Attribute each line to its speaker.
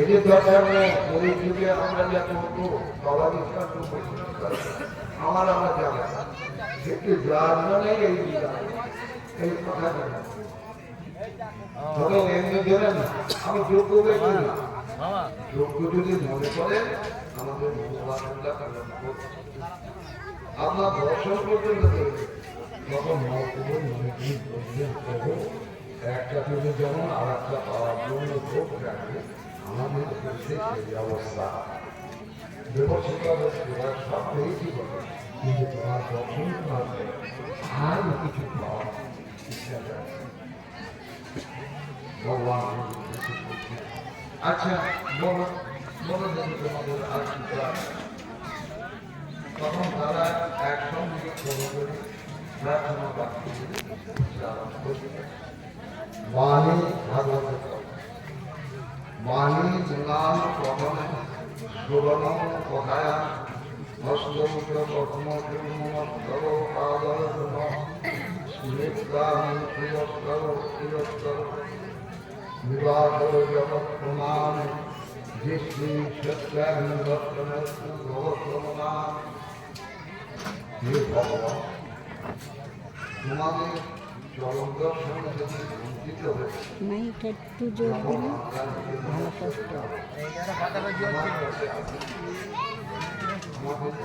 Speaker 1: এই দরকার যুগে আমরা যা বাবা বিশ্বাস আমার আমরা জানা। কিন্তু যার জন্য এই কথা আমি যোগ্য না যদি মনে করেন, আমাদের করতে আপনার দর্শন দেখবেন তখন মনে একটা থেকে যেমন আর একটা পাওয়ার জন্য ভোগ রাখবে আমাদের দেশে সেই অবস্থা। ব্যবস্থা কিন্তু তোমার কিছু পাওয়া ইচ্ছা ভগবান। আচ্ছা বলো বলো দেখি তোমাদের তখন তারা একসঙ্গে কোনো করে প্রার্থনা वाणी भगवत वाणी गुणान पवन सुवन पहाया हस्तमुख पद्म कुर्म करो पादर नित्यानि प्रियस्करो प्रियस्करो विवादो जगत प्रमाण जिसकी सत्यन वस्त्रमस्तु भवतमना हे भगवान, तुम्हारे যদি
Speaker 2: এটা একটু জোর দিলে ভালো কষ্ট